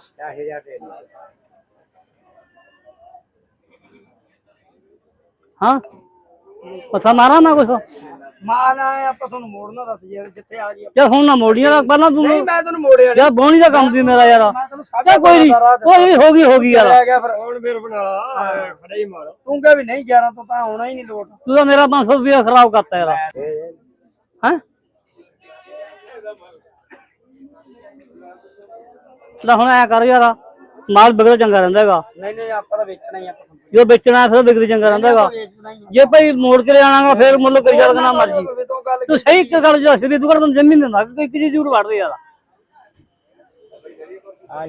10000 ਦੇ ਦਿਓ। ਹਾਂ? ਪਤਾ ਮਾਰਾ ਨਾ ਕੁਛ? ਮਾਨ ਆਇਆ ਆਪਾਂ ਤੁਹਾਨੂੰ ਮੋੜਨਾ ਦੱਸ ਯਾਰ ਜਿੱਥੇ ਆ ਗਈ ਯਾਰ ਹੁਣ ਨਾ ਮੋੜੀਆਂ ਦਾ ਪਹਿਲਾਂ ਤੂੰ ਨਹੀਂ ਮੈਂ ਤੁਹਾਨੂੰ ਮੋੜਿਆ ਨਹੀਂ ਯਾਰ ਬੋਣੀ ਦਾ ਕੰਮ ਸੀ ਮੇਰਾ ਯਾਰ। ਮੈਂ ਯਾਰ ਸਾਢੇ ਕੋਈ ਨਹੀਂ ਕੋਈ ਨੀ, ਹੋ ਗਈ ਹੋ ਗਈ ਯਾਰ। ਆ ਗਿਆ ਫਿਰ। ਹੁਣ ਮੇਰੇ ਬਣਾ? ਲਾ ਖੜੇ ਹੀ ਮਾਰ। ਤੂੰ ਕਹੇ ਵੀ ਨਹੀਂ 11 ਤੋਂ ਤਾਂ ਆਉਣਾ ਹੀ ਨਹੀਂ ਲੋਟ। ਤੂੰ ਤਾਂ ਮੇਰਾ 500 ਰੁਪਇਆ ਖਰਾਬ ਕਰਤਾ ਯਾਰ। ਹੈ? ਲੈ ਹੁਣ ਐ ਕਰ ਯਾਰ ਮਾਲ ਵਿਕਦਾ ਚੰਗਾ ਰਹਿੰਦਾ ਹੈਗਾ। ਨਹੀਂ ਨਹੀਂ ਆਪਾਂ ਤਾਂ ਵੇਚਣਾ ਹੀ ਆ ਆਪਾਂ। ਜੋ ਵੇਚਣਾ ਫਿਰ ਵਿਕਦਾ ਚੰਗਾ ਰਹਿੰਦਾ ਹੈਗਾ। ਜੇ ਭਾਈ ਮੋੜ ਕੇ ਲਿਆਣਾਗਾ ਫਿਰ ਮੁੱਲ ਕਰੀ ਚੱਲ ਦੇਣਾ ਮਰਜ਼ੀ। ਤੋਂ ਸਹੀ ਇੱਕ ਗੱਲ ਦੱਸ ਵੀ ਤੂੰ ਕਹਿੰਦਾ ਜਮੀਨ ਦਿੰਦਾ ਕੋਈ ਕਿਹਦੀ ਜ਼ਰੂਰ ਵੜਦੇ ਯਾਰ।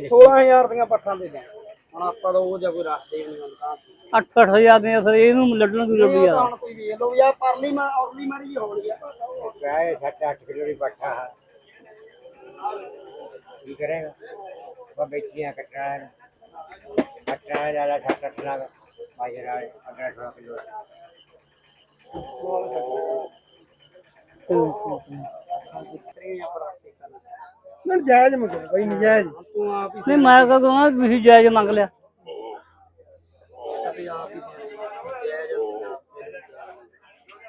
16000 ਦੀਆਂ ਪੱਠਾਂ ਦੇ ਦੇ ਹੁਣ ਆਪਾਂ ਤਾਂ ਉਹ ਜਾਂ ਕੋਈ ਰੱਖਦੇ ਨਹੀਂ ਹੁਣ ਤਾਂ। 8 8000 ਦੇ ਫਿਰ ਇਹਨੂੰ ਲੱਡਣ ਦੀ ਲੱਡੂ ਇਹ ਯਾਰ? ਹੁਣ ਕੋਈ ਵੇਚ ਲਓ ਯਾਰ ਪਰਲੀ ਮੈਂ ਔਰਲੀ ਮਾਰੀ ਹੋ ਗਈ ਆ। ਗਾਏ 7-8 ਕਿਲੋ ਦੀ ਪੱਠਾ। ਹੈ ਕੀ ਕਰੇਗਾ? ਉਹ ਵੇਚੀਆਂ ਕੱਟਣਾ ਹੈ ਕੱਟਣਾ ਹੈ ਲਾ ਛੱਟ ਕੱਟਣਾ ਬਾਈ ਰਾਏ 15 ਕਿਲੋ ਨਹੀਂ ਜਾਇਜ਼ ਮੰਗੋ ਬਈ ਨਜਾਇਜ਼ ਤੂੰ ਆਪ ਹੀ ਨਹੀਂ ਮੈਂ ਕਹਾਂ ਤੁਸੀਂ ਜਾਇਜ਼ ਮੰਗ ਲਿਆ ਸਿਆਣੇ ਆਪ ਹੀ ਸਿਆਣੇ ਜਾਇਜ਼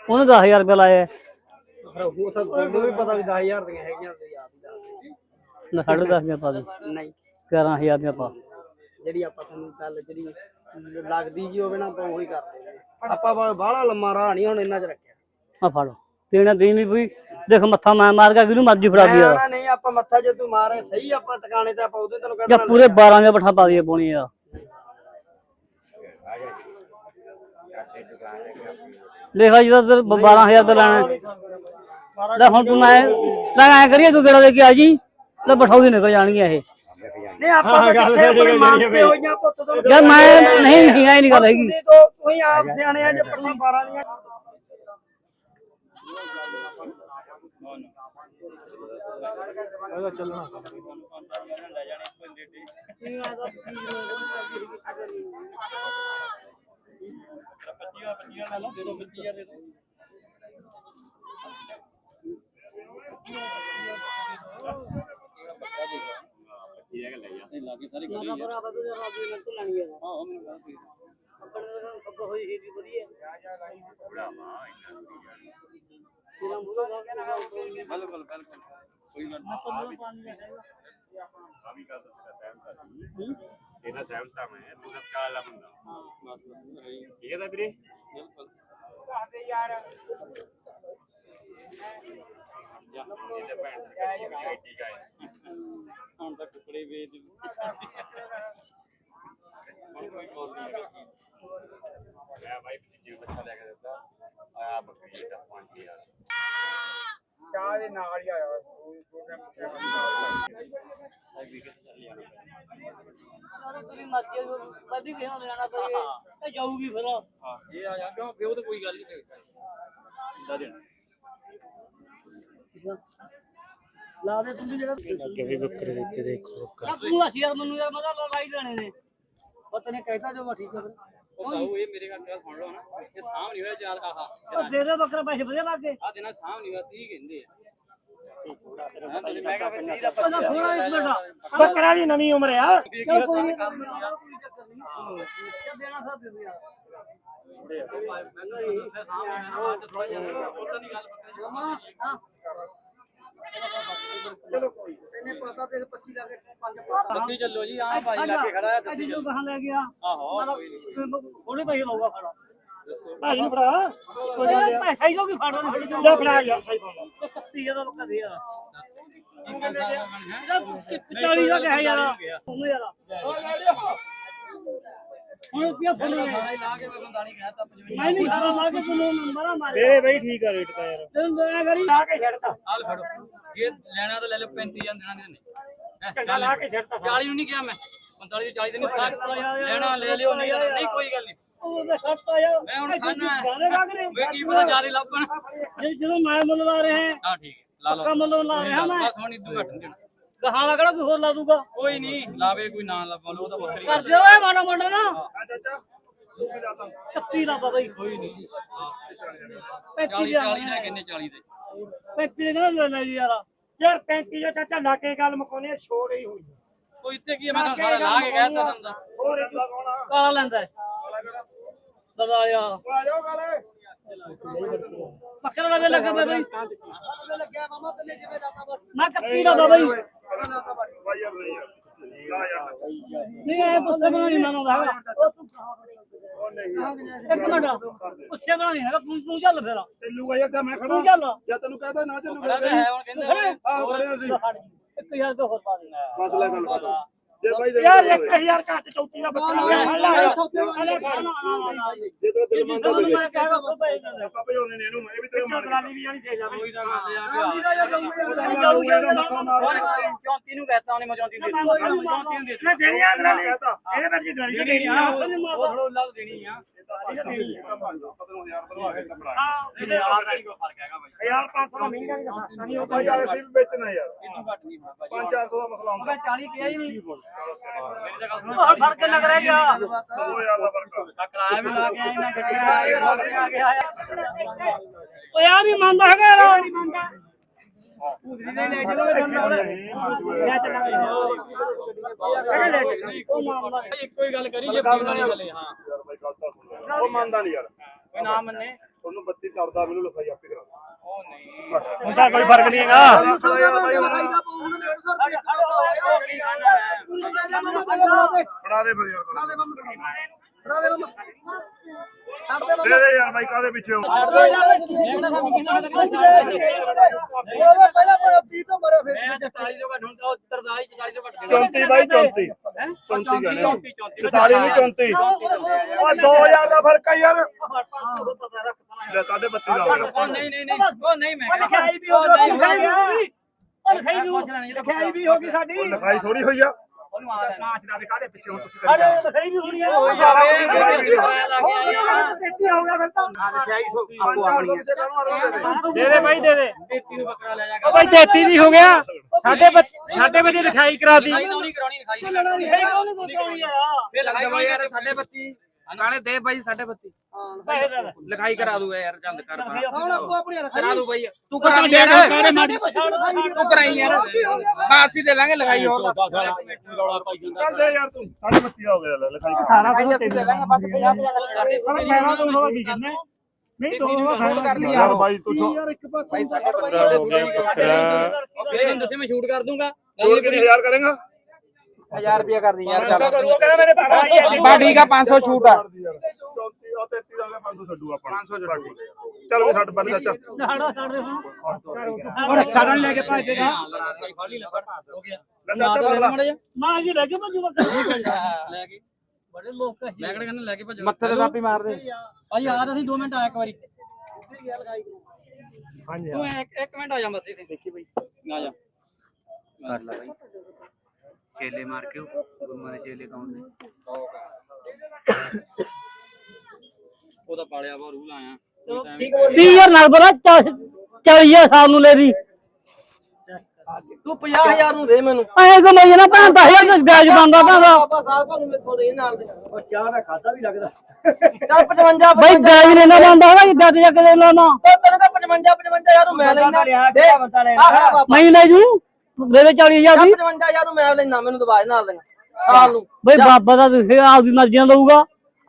ਉਹਨੇ 10000 ਰੁਪਏ ਲਾਇਆ ਫਿਰ ਉਹ ਤਾਂ ਤੁਹਾਨੂੰ ਵੀ ਪਤਾ ਵੀ 10000 ਦੀਆਂ ਹੈਗੀਆਂ ਤੁਸੀਂ ਆਪ ਹੀ ਦੱਸ ਨਾ ਸਾਢੇ 10 ਦੀਆਂ ਪਾ ਦੇ ਦਿਓ। ਨਹੀਂ 11000 ਦੀਆਂ ਪਾ ਜਿਹੜੀ ਆਪਾਂ ਤੁਹਾਨੂੰ ਗੱਲ ਜਿਹੜੀ ਲੱਗਦੀ ਜੀ ਹੋਵੇ ਨਾ ਆਪਾਂ ਉਹੀ ਕਰਦੇ ਹਾਂ। ਆਪਾਂ ਬਾਹਲਾ ਲੰਮਾ ਰਾਹ ਨਹੀਂ ਹੁਣ ਇੰਨਾ ਚ ਰੱਖਿਆ। ਆ ਫੜ। ਤੇਣਾ ਦੇਈ ਨਹੀਂ ਪਈ ਦੇਖ ਮੱਥਾ ਮੈਂ ਮਾਰ ਕੇ ਕਿਹਨੂੰ ਮਰਜ਼ੀ ਫੜਾ ਦੀ ਯਾਰ ਨਾ ਨਹੀਂ ਆਪਾਂ ਮੱਥਾ ਜੇ ਤੂੰ ਮਾਰੇ ਸਹੀ ਆਪਾਂ ਟਿਕਾਣੇ ਤੇ ਆਪਾਂ ਉਹਦੇ ਤੈਨੂੰ ਜਾਂ ਕਹਿੰਦਾ ਪੂਰੇ 12 ਦੇ ਪੱਠਾ ਪਾ ਦਈਏ ਪੋਣੀ ਯਾਰ ਆ ਜਿਹਦਾ ਤੇ 12000 ਦਾ ਲੈਣਾ। ਹੈ। ਲੈ ਹੁਣ ਤੂੰ ਮੈਂ ਲੈ ਐ ਕਰੀਏ ਤੂੰ ਕਿਹੜਾ ਦੇ ਕੇ ਆ ਜੀ। ਲੈ ਬਠਾਉਦੀ ਨਿਕਲ ਜਾਣਗੀਆਂ ਇਹ। ਨਹੀਂ ਆਪਾਂ ਤਾਂ ਕਿੱਥੇ ਆਪਣੇ ਮੰਨਦੇ ਹੋਈਆਂ ਪੁੱਤ ਤੋਂ ਯਾਰ ਮੈਂ ਨਹੀਂ ਨਹੀਂ ਐ ਨਹੀਂ ਗੱਲ ਹੈਗੀ। ਤੁਸੀਂ ਤੋਂ ਤੁਸੀਂ ਆਪ ਸਿਆਣੇ ਆ ਜੇ ਪੱਠਾਂ 12 ਦੀਆਂ। ਇਹਨਾਂ ਸਹਿਮਤਾ ਮੈਂ ਤੂੰ ਤਾਂ ਕਾਲ ਲਾ ਬੰਦਾ ਠੀਕ ਹੈ ਤਾਂ ਵੀਰੇ ਹੁਣ ਤਾਂ ਟੁਕੜੇ ਵੇਚ ਮੈਂ ਭਾਈ ਜੀ ਬੱਚਾ ਲੈ ਕੇ ਦਿੱਤਾ। ਆ ਬੱਕਰੀ ਦਾ 5000 ਚਾਹ ਦੇ ਨਾਲ ਹੀ ਆਇਆ ਤੁਸੀਂ ਮਰਜ਼ੀ ਕਦੀ ਕਿਹਨਾਂ ਲੈਣਾ ਪਏ ਇਹ ਜਾਊਗੀ ਫਿਰ। ਹਾਂ ਇਹ ਆ ਜਾ ਕਿਉਂ? ਪਿਓ ਤਾਂ ਕੋਈ ਗੱਲ ਨਹੀਂ। ਦਾ ਦੇਣਾ ਲਾ ਦੇ ਤੂੰ ਵੀ ਜਿਹੜਾ ਅੱਗੇ ਵੀ ਬੱਕਰੇ ਦਿੱਤੇ ਦੇਖੋ ਆ ਤੂੰ ਅਸੀਂ ਯਾਰ ਮੈਨੂੰ ਯਾਰ ਮਜ਼ਾ ਲਾਈ ਦੇਣੇ ਨੇ। ਪਤਾ ਨਹੀਂ ਕਹਿਤਾ ਜੋ ਠੀਕ ਹੈ ਉਹ ਤਾਊ ਇਹ ਮੇਰੇ ਘਰ ਗੱਲ ਸੁਣ ਲਓ ਨਾ ਇਹ ਸਾਂਭ ਨਹੀਂ ਹੋਇਆ ਚਾਰ ਆਹਾ ਦੇ ਦੇ ਬੱਕਰਾ ਪੈਸੇ ਵਧੀਆ ਲੱਗ ਗਏ ਆ ਦੇਣਾ ਸਾਂਭ ਨਹੀਂ ਹੋਇਆ 30 ਕਹਿੰਦੇ ਆ। ਥੋੜਾ ਤੇਰਾ ਮੈਂ ਕਿਹਾ ਫਿਰ 30 ਦਾ ਉਹਦਾ ਥੋੜਾ ਇੱਕ ਮਿੰਟ ਬੱਕਰਾ ਦੀ ਨਵੀਂ ਉਮਰ ਆ। ਚਲ ਚੱਲ ਦੇਣਾ ਦੇ ਦੇ ਚਲੋ ਕੋਈ ਤੈਨੂੰ ਪਤਾ ਤੇ 25 ਲਾ ਕੇ 5 ਦੱਸੀ ਚੱਲੋ ਜੀ ਆਹ ਬਾਜੀ ਲਾ ਕੇ ਖੜਾ ਹੈ ਅੱਜ ਜੋ। ਕਹਾਂ ਲੈ ਗਿਆ ਆਹੋ ਥੋੜੇ ਪੈਸੇ ਲਊਗਾ ਖੜਾ ਭਾਜੀ ਨੂੰ ਫੜਾ। ਪੈਸਾ ਹੀ ਜੋ ਕੀ ਫੜਦਾ ਨਹੀਂ ਫੜੀ ਜਾ ਫੜਾ ਗਿਆ ਸਹੀ ਬੋਲ 31 ਦਾ ਲੋਕਾਂ ਦੇ ਯਾਰ 40 ਦਾ ਕਿਹਾ ਯਾਰ। ਉਹਨੂੰ ਯਾਰ। ਹੁਣ ਕੀ ਫੋਨ ਹੈ ਲਾ ਕੇ ਮੈਂ ਬੰਦਾ ਨਹੀਂ ਕਹਿਤਾ ਮੈਂ ਨਹੀਂ ਖੜਾ ਲਾ ਕੇ ਤੈਨੂੰ ਮਰਾ ਮਾਰੇ ਇਹ ਬਈ ਠੀਕ ਆ ਰੇਟ ਤਾਂ ਯਾਰ। ਤੈਨੂੰ ਦਇਆ ਕਰੀ ਲਾ ਕੇ ਛੱਡਤਾ। ਹਾਲ ਫੜੋ। ਜੇ ਲੈਣਾ ਤਾਂ ਲੈ ਲਓ 35 ਜਾਂ ਦੇਣਾ ਨਹੀਂ ਦਿੰਦੇ ਝੰਡਾ ਲਾ ਕੇ ਛੱਡਤਾ। 40 ਨੂੰ ਨਹੀਂ ਕਿਹਾ ਮੈਂ। 45 ਦੀ 40 ਦੇ ਨਹੀਂ ਲੈਣਾ ਲੈ ਲਿਓ ਨਹੀਂ ਲੈਣਾ, ਨਹੀਂ ਕੋਈ ਗੱਲ ਨਹੀਂ। ਉਹ ਤਾਂ ਸੱਤ ਆ ਯਾਰ। ਮੈਂ ਹੁਣ ਖਾਣਾ ਗਾਣੇ ਲੱਗ ਰਹੇ। ਵੇ ਕੀ ਪਤਾ ਜਾਰੇ ਲੱਭਣ ਜੇ ਜਦੋਂ ਮੈਂ ਮੁੱਲ ਲਾ ਰਿਹਾ ਹਾਂ ਹਾਂ ਠੀਕ ਹੈ। ਲਾ ਲਓ। ਮੁੱਲ ਲਾ ਰਿਹਾ ਮੈਂ। ਬਸ ਹੁਣ ਇਦੋਂ ਘੱਟ ਨਹੀਂ ਦੇਣਾ। ਗਾਹਾਂ ਦਾ ਕਿਹੜਾ ਕੋਈ ਹੋਰ ਲਾ ਦੂਗਾ? ਕੋਈ ਨਹੀਂ ਲਾਵੇ ਕੋਈ ਨਾ ਲਾਵਾ ਲੋ ਉਹ ਤਾਂ ਵੱਖਰੀ ਕਰ ਦਿਓ ਓਏ ਮਾੜਾ ਮਾੜਾ ਨਾ। ਚਾਚਾ 31 ਦਾ ਬਾਬਾ ਜੀ ਕੋਈ ਨਹੀਂ 35 40 ਦਾ 40 ਦਾ ਕਿੰਨੇ 40 ਦੇ? 35 ਦਾ ਕਹਿੰਦਾ ਲੈ ਲੈ ਜੀ ਯਾਰ? ਯਾਰ 35 ਜੋ ਚਾਚਾ ਲਾ ਕੇ ਗੱਲ ਮੁਕਾਉਣੇ ਛੋੜ ਹੀ ਹੋਈ ਕੋਈ ਇੱਥੇ ਕੀ ਮੈਂ ਸਾਰਾ ਲਾ ਕੇ ਗਿਆ ਤਾ ਤੁਹਾਨੂੰ ਤਾਂ। ਕਾਲਾ ਲੈਂਦਾ ਦਵਾਇਆ ਬੱਕਰਾ ਲਵੇ ਲੱਗਾ ਬਈ। ਮੈਂ ਕੱਤੀ ਦਾ ਬਈ ਨਹੀਂ ਇਹ ਪੁੱਛੇ ਬਣਾ ਨਹੀਂ ਮੰਨਦਾ ਹੈਗਾ। ਇੱਕ ਮਿੰਟ ਪੁੱਛੇ ਬਣਾ ਨਹੀਂ ਹੈਗਾ ਤੂੰ ਤੂੰ ਚੱਲ ਫੇਰ। ਚੱਲੂਗਾ ਯਾਰ ਤਾਂ ਮੈਂ ਖੜਾ। ਤੂੰ ਚੱਲ। ਜਾਂ ਤੈਨੂੰ ਕਹਦਾ ਨਾ ਚੱਲੂਗਾ। ਤਾਂ ਹੈ ਹੁਣ ਕਹਿੰਦੇ ਆਹ ਅਸੀਂ। ਇੱਕ ਹਜ਼ਾਰ ਤੋਂ ਹੋਰ ਪਾ ਦੇ ਮਸਲਾ ਗੱਲ ਯਾਰ 1000 ਘੱਟ ਚੌਥੀ ਦਾ ਬੱਕਰਾ ਹੋਇਆ ਫੜ ਲੈ ਜੇ ਤੇਰਾ ਦਿਲ ਮੰਨਦਾ ਤੇ ਮੈਂ ਕਹਾਂਗਾ ਕੋਈ ਪੈਸੇ ਨਾ ਦੇ। ਆਪਾਂ ਭਜਾਉਂਦੇ ਨੇ ਇਹਨੂੰ ਮੈਂ ਵੀ ਤੇਰੇ ਮਾਰ ਟਰਾਲੀ ਵੀ ਜਾਣੀ ਦੇ ਜਾਵੇ ਕੋਈ ਤਾਂ ਗੱਲ ਆ ਇਹਦਾ ਮੱਥਾ ਮਾਰ ਚੌਂਤੀ ਨੂੰ ਕਹਤਾ ਉਹਨੇ ਮੈਂ ਚੌਂਤੀ ਦੇ ਦਿੱਤੀ। ਚੌਂਤੀ ਨੂੰ ਦੇ ਦਿੱਤੀ। ਦੇਣੀ ਆ ਟਰਾਲੀ ਇਹਦੇ ਵਿੱਚ ਹੀ ਟਰਾਲੀ ਦੇਣੀ ਆ? ਉਹ ਥੋੜਾ ਲੱਗ ਦੇਣੀ ਆ। ਇਹਦੇ ਆਹ ਦਾ ਹੀ ਕੋਈ ਫ਼ਰਕ ਹੈਗਾ ਬਾਈ। ਯਾਰ 500 ਦਾ ਮਹਿੰਗਾ ਨਹੀਂ ਸਸਤਾ ਨਹੀਂ ਹੁੰਦਾ। ਯਾਰ ਅਸੀਂ ਵੀ ਵੇਚਣਾ ਯਾਰ। ਇਹਨੂੰ ਘੱਟ ਨਹੀਂ ਬਾਬਾ ਜੀ 5-400 ਦਾ ਮਸਲਾ ਹੁੰਦਾ। 40 ਕਿਹਾ ਹੀ ਨਹੀਂ। ਮੇਰੀ ਤਾਂ ਗੱਲ ਉਹ ਫ਼ਰਕ ਲੱਗ ਰਿਹਾ ਗਿਆ 2000 ਦਾ ਫ਼ਰਕ ਆ ਕਿਰਾਇਆ ਵੀ ਲਾ ਕੇ ਆਈ ਨਾ ਗੱਡੀ ਆ ਕੇ ਆਇਆ ਓ ਯਾਰ ਨਹੀਂ ਮੰਨਦਾ ਹੈਗਾ ਯਾਰ। ਨਹੀਂ ਮੰਨਦਾ ਇੱਕੋ ਹੀ ਗੱਲ ਕਰੀ ਜੇ ਪੀਣ ਵਾਲੀ ਗੱਲ ਹੈ ਹਾਂ ਉਹ ਮੰਨਦਾ ਨਹੀਂ ਯਾਰ। ਕੋਈ ਨਾ ਮੰਨੇ? ਤੁਹਾਨੂੰ 32 ਕਰਦਾ ਮੈਨੂੰ ਲਿਖਾਈ ਆਪੇ ਕਰਾ ਉਹ ਨਹੀਂ। ਹੁੰਦਾ ਕੋਈ ਫ਼ਰਕ ਨਹੀਂ ਹੈਗਾ। ਯਾਰ ਬਾਈ ਹੁਣ ਫੜਾ ਦੇ ਫਿਰ ਯਾਰ ਦੇ ਦੇ ਯਾਰ ਬਾਈ ਕਾਦੇ ਪਿੱਛੇ ਹੋ ਮੈਂ ਤਾਂ 40 ਤੋਂ ਘੱਟ ਹੁਣ ਤਾਂ 43 40 ਤੋਂ ਘੱਟ 34 ਬਾਈ 34 34 34 44 ਨਹੀਂ 34 ਉਹ 2000 ਦਾ ਫ਼ਰਕ ਆ ਯਾਰ ਲੈ ਸਾਡੇ 32 ਦਾ ਹੋ ਗਿਆ ਉਹ ਨਹੀਂ ਨਹੀਂ ਨਹੀਂ ਉਹ ਨਹੀਂ ਮੈਂ ਲਿਖਾਈ ਵੀ ਹੋ ਗਈ ਲਿਖਾਈ ਨੂੰ ਲਿਖਾਈ ਵੀ ਹੋ ਗਈ ਸਾਡੀ ਉਹ ਲਿਖਾਈ ਥੋੜੀ ਹੋਈ ਆ ਉਹਨੂੰ ਆ ਲੈਣਾ ਕਾਂਚ ਦਾ ਵੀ ਕਾਦੇ ਪਿੱਛੇ ਹੁਣ ਤੁਸੀਂ ਅਰੇ ਲਿਖਾਈ ਵੀ ਹੋਣੀ ਹੈ ਗਿਆ ਫਿਰ ਤਾਂ। ਦੇ ਦੇ ਬਾਈ ਦੇ ਦੇ। 33 ਨੂੰ ਬੱਕਰਾ ਲੈ ਜਾ ਓ ਬਾਈ 33 ਦੀ ਹੋ ਗਿਆ। ਸਾਡੇ ਸਾਡੇ ਵਜੇ ਲਿਖਾਈ ਕਰਾ ਦੀ। ਲਿਖਾਈ ਤਾਂ ਨਹੀਂ ਕਰਾਉਣੀ ਲਿਖਾਈ ਲਿਖਾਈ ਕਿਉਂ ਨਹੀਂ ਕਰਾਉਣੀ ਆ। ਫੇਰ ਲੱਗ ਜਾਵਾ ਯਾਰ 32 ਨਾਲੇ ਦੇ ਬਾਈ 32 ਦੇ ਦੇ ਲਿਖਾਈ ਕਰਾ ਦੂਗਾ ਯਾਰ ਚੰਦ ਕਰ ਹੁਣ ਆਪੋ ਆਪਣੀ ਕਰਾ ਦੂ ਬਾਈ। ਤੂੰ ਕਰਾ ਲਈ ਯਾਰ। ਤੂੰ ਕਰਾਈ ਯਾਰ। ਬਾਸੀ ਦੇ ਲਾਂਗੇ ਲਿਖਾਈ ਹੋਰ। ਚੱਲ ਦੇ ਯਾਰ ਤੂੰ। ਸਾਡੇ 32 ਦਾ ਹੋ ਗਿਆ ਲਿਖਾਈ ਸਾਰਾ ਅਸੀਂ ਦੇ ਲਾਂਗੇ ਬਸ 50 50 ਮੈਂ ਤੋਂ ਹੋ ਗਈ ਕਿੰਨੇ ਨਹੀਂ ਤੋਂ ਸ਼ੂਟ ਕਰਦੀ ਯਾਰ। ਬਾਈ ਤੂੰ ਯਾਰ ਇੱਕ ਪਾਸੇ ਬਾਈ ਸਾਡੇ ਬੱਕਰੇ ਵੀਰੇ ਦੱਸੇ ਮੈਂ ਸ਼ੂਟ ਕਰ ਦੂੰਗਾ। ਜੋੜ ਕੇ 1000 ਕਰੇਗਾ? 1000 ਰੁਪਿਆ ਕਰਦੀ ਯਾਰ ਉਹ ਕਹਿੰਦਾ ਮੇਰੇ ਪਾਪਾ ਆਈ ਹੈ ਬਾ ਠੀਕ ਆ 500 ਸ਼ੂਟ ਆ। 34 ਉਹ 33 ਦਾ ਹੋ ਗਿਆ 500 ਛੱਡੂ ਆਪਾਂ 500 ਛੱਡੂ। ਚੱਲ ਵੀ ਛੱਡ ਬੰਦ ਚਾਚਾ ਸਾਡਾ ਛੱਡ ਦੇ ਹੁਣ। ਹੁਣ ਸਾਧਨ ਲੈ ਕੇ ਭੱਜਦੇ ਨੇ ਹੋ ਗਿਆ ਲੈ। ਚਾਚਾ ਬੰਦ ਲਾ। ਮਾਂ ਜੀ ਲੈ ਕੇ ਭੱਜੂ ਲੈ ਕੇ। ਬੜੇ ਲੋਕ ਕਹੀ ਮੈਂ ਕਿਹੜਾ ਕਹਿੰਦਾ ਲੈ ਕੇ ਭੱਜ। ਮੱਥੇ ਤੇ ਕਾਪੀ ਮਾਰ ਦੇ ਭਾਈ ਆ ਅਸੀਂ 2 ਮਿੰਟ ਆਇਆ ਇੱਕ ਵਾਰੀ। ਹਾਂਜੀ ਤੂੰ ਇੱਕ ਮਿੰਟ ਆ ਜਾ ਬਸ ਇੱਥੇ। ਦੇਖੀ ਬਈ। ਆ ਜਾ। ਕਰ ਲੈ ਬਾਈ। ਚੇਲੇ ਮਾਰ ਕੇ ਗੁਰੂਆਂ ਦੇ ਚੇਲੇ ਕੌਣ ਨੇ ਉਹ ਤਾਂ ਪਾਲਿਆ ਵਾ ਰੂਲ ਆਇਆ ਠੀਕ 30000 ਨਾਲ ਬੜਾ 40000 ਸਾਲ ਨੂੰ ਲੈ ਦੀ ਤੂੰ 50000 ਨੂੰ ਦੇ ਮੈਨੂੰ। ਐ ਕਮਾਈ ਨਾ 50000 ਦਾ ਗਾਜ ਬੰਦਾ ਭਾਂਦਾ ਆਪਾਂ ਸਾਲ ਭਾਵੇਂ ਮੇਥੋਂ ਦੇ ਨਾਲ ਦੇ। ਉਹ ਚਾਹ ਦਾ ਖਾਦਾ ਵੀ ਲੱਗਦਾ। ਚੱਲ 55 ਬਈ ਗਾਜ ਨੇ ਨਾ ਬੰਦਾ ਹੋਗਾ ਜਿੱਦਾਂ ਤੇ ਜਾ ਕੇ ਲੈ ਨਾ ਤੈਨੂੰ ਤਾਂ 55 55 ਨੂੰ ਮੈਂ ਲੈਣਾ। ਦੇ। ਬੰਦਾ ਲੈਣਾ। ਨਹੀਂ ਲੈ ਜੂ ਦੇ ਦੇ 40000 ਦੀ। 55000 ਨੂੰ ਮੈਂ ਲੈਣਾ ਮੈਨੂੰ ਦਵਾਈ ਨਾਲ ਦੇਣਾ। ਸਾਲ ਨੂੰ। ਬਈ ਬਾਬਾ ਦਾ ਦੇਖੇਗਾ ਆਪਦੀ ਮਰਜ਼ੀਆਂ ਦਊਗਾ।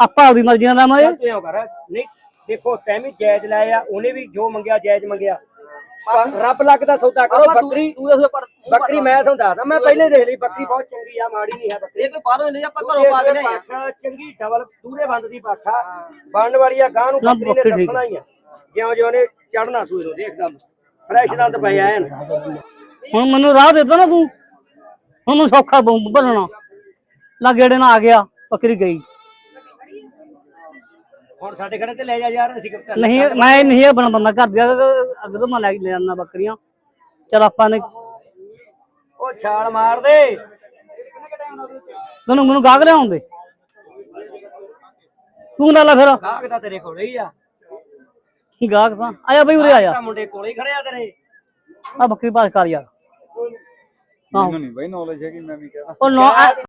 ਆਪਾਂ ਆਪਦੀ ਲਾਵਾਂਗੇ। ਤੂੰ ਐਂ ਕਰ ਨਹੀਂ ਦੇਖੋ ਤੈਨੂੰ ਜਾਇਜ਼ ਲਾਇਆ ਉਹਨੇ ਵੀ ਜੋ ਮੰਗਿਆ ਜਾਇਜ਼ ਮੰਗਿਆ। ਪਰ ਰੱਬ ਲੱਗ ਦਾ ਸੌਦਾ ਕਰੋ ਬੱਕਰੀ ਤੂੰ ਪਰ ਬੱਕਰੀ ਮੈਂ ਤੁਹਾਨੂੰ ਦੱਸਦਾ ਮੈਂ ਪਹਿਲੇ ਦੇਖ ਲਈ ਬੱਕਰੀ ਬਹੁਤ ਚੰਗੀ ਆ ਮਾੜੀ ਨਹੀਂ ਹੈ ਬੱਕਰੀ। ਇਹ ਕੋਈ ਬਾਹਰੋਂ ਨਹੀਂ ਆਪਾਂ ਘਰੋਂ ਪਾ ਕੇ ਲਿਆਏ ਚੰਗੀ ਡਬਲ ਦੂਰੇ ਬੰਦ ਦੀ ਪਾਖਾ ਬਣਨ ਵਾਲੀ ਆ ਗਾਂ ਨੂੰ ਨਾ, ਬੱਕਰੀ ਨੇ ਠੀਕ ਦੱਸਣਾ ਹੀ ਆ। ਜਿਉਂ ਜਿਉਂ ਨੇ ਚੜਨਾ ਸੂਈ ਨੂੰ ਦੇਖਦਾ ਫਰੈਸ਼ ਦੰਦ ਪਏ ਐਨ। ਹੁਣ ਮੈਨੂੰ ਰਾਹ ਦੇ ਦੋ ਨਾ ਤੂੰ। ਹੁਣ ਮੈਨੂੰ ਸੌਖਾ ਬਣਨਾ। ਲਾ ਗੇੜੇ ਨਾਲ ਆ ਗਿਆ ਬੱਕਰੀ ਗਈ। ਹੁਣ ਸਾਡੇ ਘਰੇ ਤੇ ਲੈ ਜਾ ਯਾਰ ਅਸੀਂ ਕਿੱਥੇ ਨਹੀਂ ਮੈਂ ਨਹੀਂ ਇਹ ਬਣਾ ਬੰਦਾ ਘਰ ਗਿਆ ਅੱਗੇ ਤੋਂ ਮੈਂ ਲੈ ਕੇ ਲੈ ਜਾਂਦਾ ਬੱਕਰੀਆਂ। ਚਲ ਆਪਾਂ ਨੇ ਉਹ ਛਾਲ ਮਾਰ ਦੇ। ਤੈਨੂੰ ਮੈਨੂੰ ਗਾਗ ਲਿਆਉਣ ਦੇ। ਤੂੰ ਲੈ ਲੈ ਫਿਰ? ਗਾਹਕ ਤਾਂ ਤੇਰੇ ਕੋਲ ਹੀ ਆ। ਗਾਗ ਤਾਂ? ਆਇਆ ਬਈ ਉਰੇ ਆਇਆ। ਤਾਂ ਮੁੰਡੇ ਕੋਲੇ ਹੀ ਖੜੇ ਆ ਤੇਰੇ। ਆ ਬੱਕਰੀ ਪਾਸ ਕਰ ਯਾਰ। ਮੈਨੂੰ ਨਹੀਂ ਬਈ ਨੌਲੇਜ ਹੈਗੀ ਮੈਂ ਵੀ ਕਹਦਾ ਉਹ ਨੌ